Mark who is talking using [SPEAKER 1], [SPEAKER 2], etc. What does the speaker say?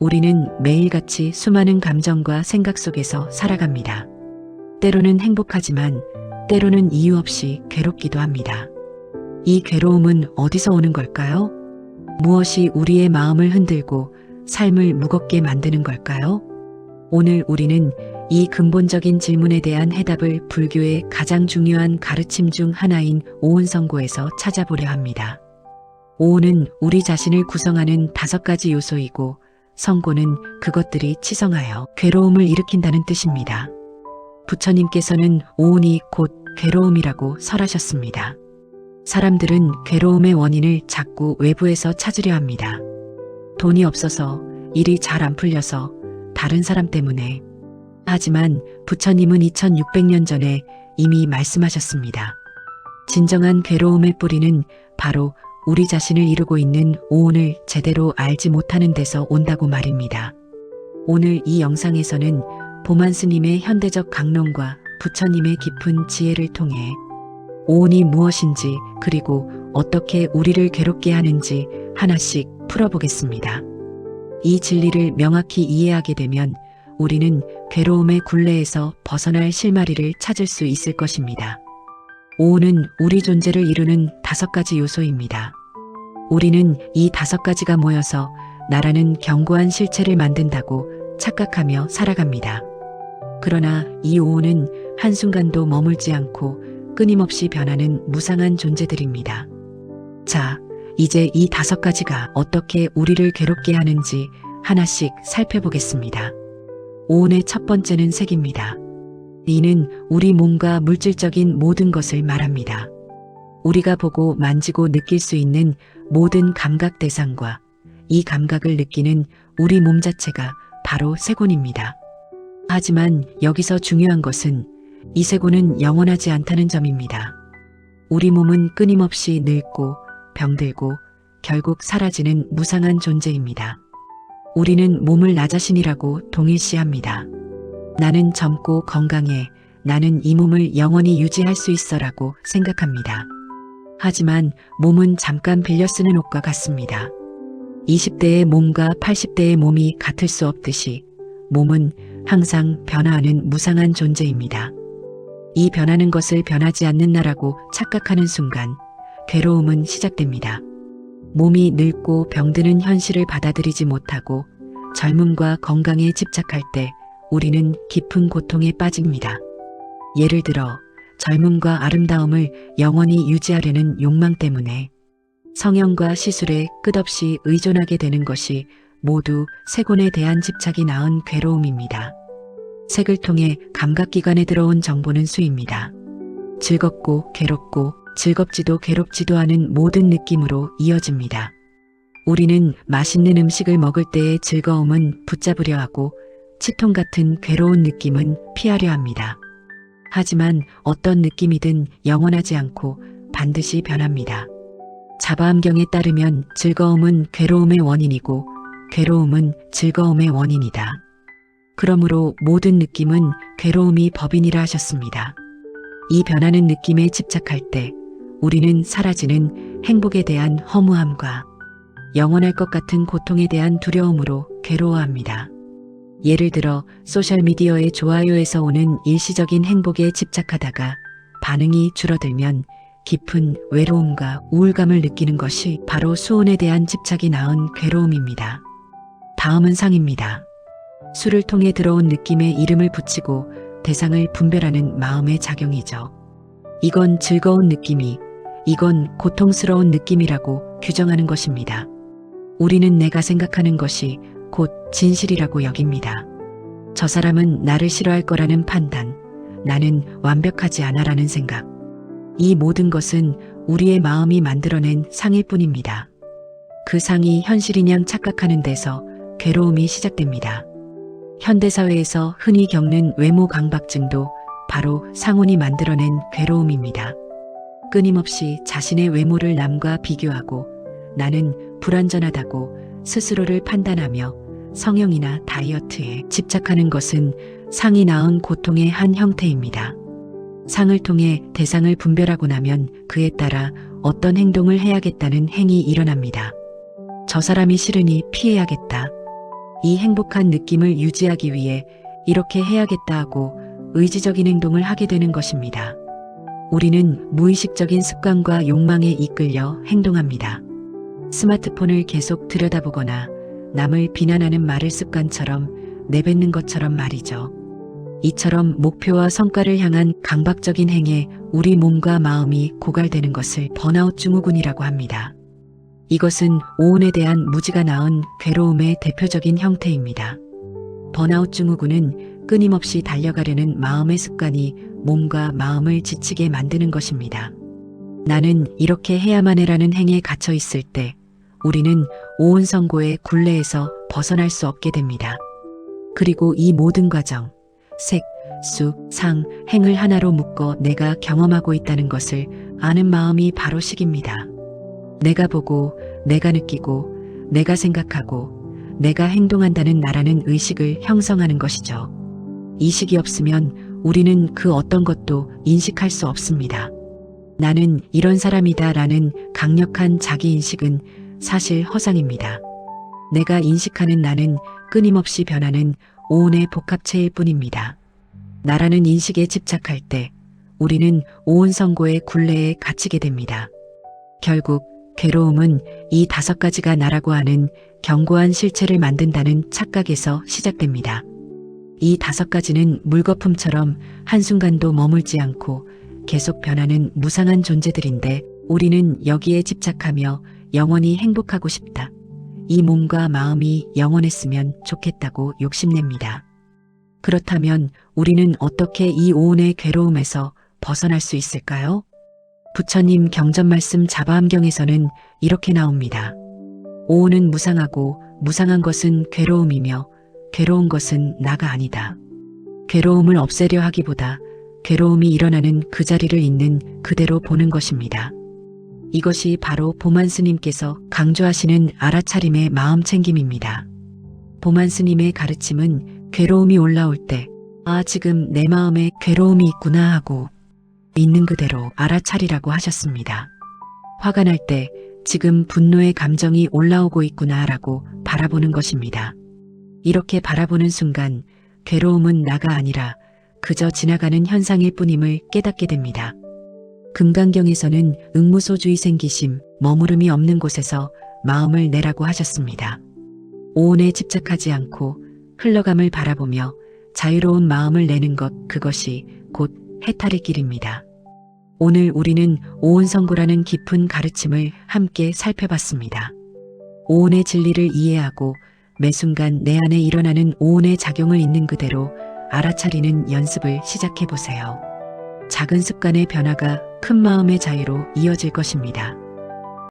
[SPEAKER 1] 우리는 매일같이 수많은 감정과 생각 속에서 살아갑니다. 때로는 행복하지만 때로는 이유 없이 괴롭기도 합니다. 이 괴로움은 어디서 오는 걸까요? 무엇이 우리의 마음을 흔들고 삶을 무겁게 만드는 걸까요? 오늘 우리는 이 근본적인 질문에 대한 해답을 불교의 가장 중요한 가르침 중 하나인 오온성고에서 찾아보려 합니다. 오온은 우리 자신을 구성하는 다섯 가지 요소이고 성고는 그것들이 치성하여 괴로움을 일으킨다는 뜻입니다. 부처님께서는 오온이 곧 괴로움이라고 설하셨습니다. 사람들은 괴로움의 원인을 자꾸 외부에서 찾으려 합니다. 돈이 없어서 일이 잘 안 풀려서 다른 사람 때문에. 하지만 부처님은 2600년 전에 이미 말씀하셨습니다. 진정한 괴로움의 뿌리는 바로 우리 자신을 이루고 있는 오온을 제대로 알지 못하는 데서 온다고 말입니다. 오늘 이 영상에서는 보만 스님의 현대적 강론과 부처님의 깊은 지혜를 통해 오온이 무엇인지 그리고 어떻게 우리를 괴롭게 하는지 하나씩 풀어보겠습니다. 이 진리를 명확히 이해하게 되면 우리는 괴로움의 굴레에서 벗어날 실마리를 찾을 수 있을 것입니다. 오온은 우리 존재를 이루는 다섯 가지 요소입니다. 우리는 이 다섯 가지가 모여서 나라는 견고한 실체를 만든다고 착각하며 살아갑니다. 그러나 이 오온은 한순간도 머물지 않고 끊임없이 변하는 무상한 존재들입니다. 자, 이제 이 다섯 가지가 어떻게 우리를 괴롭게 하는지 하나씩 살펴보겠습니다. 오온의 첫 번째는 색입니다. 이는 우리 몸과 물질적인 모든 것을 말합니다. 우리가 보고 만지고 느낄 수 있는 모든 감각 대상과 이 감각을 느끼는 우리 몸 자체가 바로 세곤입니다. 하지만 여기서 중요한 것은 이 세곤은 영원하지 않다는 점입니다. 우리 몸은 끊임없이 늙고 병들고 결국 사라지는 무상한 존재입니다. 우리는 몸을 나 자신이라고 동일시합니다. 나는 젊고 건강해. 나는 이 몸을 영원히 유지할 수 있어라고 생각합니다. 하지만 몸은 잠깐 빌려 쓰는 옷과 같습니다. 20대의 몸과 80대의 몸이 같을 수 없듯이 몸은 항상 변화하는 무상한 존재입니다. 이 변하는 것을 변하지 않는 나라고 착각하는 순간 괴로움은 시작됩니다. 몸이 늙고 병드는 현실을 받아들이지 못하고 젊음과 건강에 집착할 때 우리는 깊은 고통에 빠집니다. 예를 들어 젊음과 아름다움을 영원히 유지하려는 욕망 때문에 성형과 시술에 끝없이 의존하게 되는 것이 모두 세곤에 대한 집착이 낳은 괴로움입니다. 색을 통해 감각기관에 들어온 정보는 수입니다. 즐겁고 괴롭고 즐겁지도 괴롭지도 않은 모든 느낌으로 이어집니다. 우리는 맛있는 음식을 먹을 때의 즐거움은 붙잡으려 하고 치통 같은 괴로운 느낌은 피하려 합니다. 하지만 어떤 느낌이든 영원하지 않고 반드시 변합니다. 자바암경에 따르면 즐거움은 괴로움의 원인이고 괴로움은 즐거움의 원인이다. 그러므로 모든 느낌은 괴로움이 법인이라 하셨습니다. 이 변하는 느낌에 집착할 때 우리는 사라지는 행복에 대한 허무함과 영원할 것 같은 고통에 대한 두려움으로 괴로워합니다. 예를 들어 소셜미디어의 좋아요에서 오는 일시적인 행복에 집착하다가 반응이 줄어들면 깊은 외로움과 우울감을 느끼는 것이 바로 수온에 대한 집착이 낳은 괴로움입니다. 다음은 상입니다. 술을 통해 들어온 느낌에 이름을 붙이고 대상을 분별하는 마음의 작용이죠. 이건 즐거운 느낌이, 이건 고통스러운 느낌이라고 규정하는 것입니다. 우리는 내가 생각하는 것이 곧 진실이라고 여깁니다. 저 사람은 나를 싫어할 거라는 판단, 나는 완벽하지 않아라는 생각. 이 모든 것은 우리의 마음이 만들어낸 상일 뿐입니다. 그 상이 현실이냥 착각하는 데서 괴로움이 시작됩니다. 현대사회에서 흔히 겪는 외모 강박증도 바로 상온이 만들어낸 괴로움입니다. 끊임없이 자신의 외모를 남과 비교하고 나는 불완전하다고 스스로를 판단하며 성형이나 다이어트에 집착하는 것은 상이 낳은 고통의 한 형태입니다. 상을 통해 대상을 분별하고 나면 그에 따라 어떤 행동을 해야겠다는 행이 일어납니다. 저 사람이 싫으니 피해야겠다. 이 행복한 느낌을 유지하기 위해 이렇게 해야겠다 하고 의지적인 행동을 하게 되는 것입니다. 우리는 무의식적인 습관과 욕망에 이끌려 행동합니다. 스마트폰을 계속 들여다보거나 남을 비난하는 말을 습관처럼 내뱉는 것처럼 말이죠. 이처럼 목표와 성과를 향한 강박적인 행에 우리 몸과 마음이 고갈되는 것을 번아웃 증후군이라고 합니다. 이것은 오온에 대한 무지가 낳은 괴로움의 대표적인 형태입니다. 번아웃 증후군은 끊임없이 달려가려는 마음의 습관이 몸과 마음을 지치게 만드는 것입니다. 나는 이렇게 해야만 해라는 행에 갇혀 있을 때 우리는 오온 선고의 굴레에서 벗어날 수 없게 됩니다. 그리고 이 모든 과정, 색, 수, 상, 행을 하나로 묶어 내가 경험하고 있다는 것을 아는 마음이 바로 식입니다. 내가 보고, 내가 느끼고, 내가 생각하고, 내가 행동한다는 나라는 의식을 형성하는 것이죠. 이식이 없으면 우리는 그 어떤 것도 인식할 수 없습니다. 나는 이런 사람이다 라는 강력한 자기 인식은 사실 허상입니다. 내가 인식하는 나는 끊임없이 변하는 오온의 복합체일 뿐입니다. 나라는 인식에 집착할 때 우리는 오온 선고의 굴레에 갇히게 됩니다. 결국 괴로움은 이 다섯 가지가 나라고 하는 견고한 실체를 만든다는 착각에서 시작됩니다. 이 다섯 가지는 물거품처럼 한순간도 머물지 않고 계속 변하는 무상한 존재들인데 우리는 여기에 집착하며 영원히 행복하고 싶다. 이 몸과 마음이 영원했으면 좋겠다고 욕심냅니다. 그렇다면 우리는 어떻게 이 오온의 괴로움에서 벗어날 수 있을까요? 부처님 경전 말씀 자바함경에서는 이렇게 나옵니다. 오온은 무상하고 무상한 것은 괴로움이며 괴로운 것은 나가 아니다. 괴로움을 없애려 하기보다 괴로움이 일어나는 그 자리를 있는 그대로 보는 것입니다. 이것이 바로 보만 스님께서 강조하시는 알아차림의 마음 챙김입니다. 보만 스님의 가르침은 괴로움이 올라올 때, 아, 지금 내 마음에 괴로움이 있구나 하고 있는 그대로 알아차리라고 하셨습니다. 화가 날 때 지금 분노의 감정이 올라오고 있구나 라고 바라보는 것입니다. 이렇게 바라보는 순간 괴로움은 나가 아니라 그저 지나가는 현상일 뿐임을 깨닫게 됩니다. 금강경에서는 응무소주의 생기심, 머무름이 없는 곳에서 마음을 내라고 하셨습니다. 오온에 집착하지 않고 흘러감을 바라보며 자유로운 마음을 내는 것, 그것이 곧 해탈의 길입니다. 오늘 우리는 오온성고라는 깊은 가르침을 함께 살펴봤습니다. 오온의 진리를 이해하고 매 순간 내 안에 일어나는 오온의 작용을 있는 그대로 알아차리는 연습을 시작해 보세요. 작은 습관의 변화가 큰 마음의 자유로 이어질 것입니다.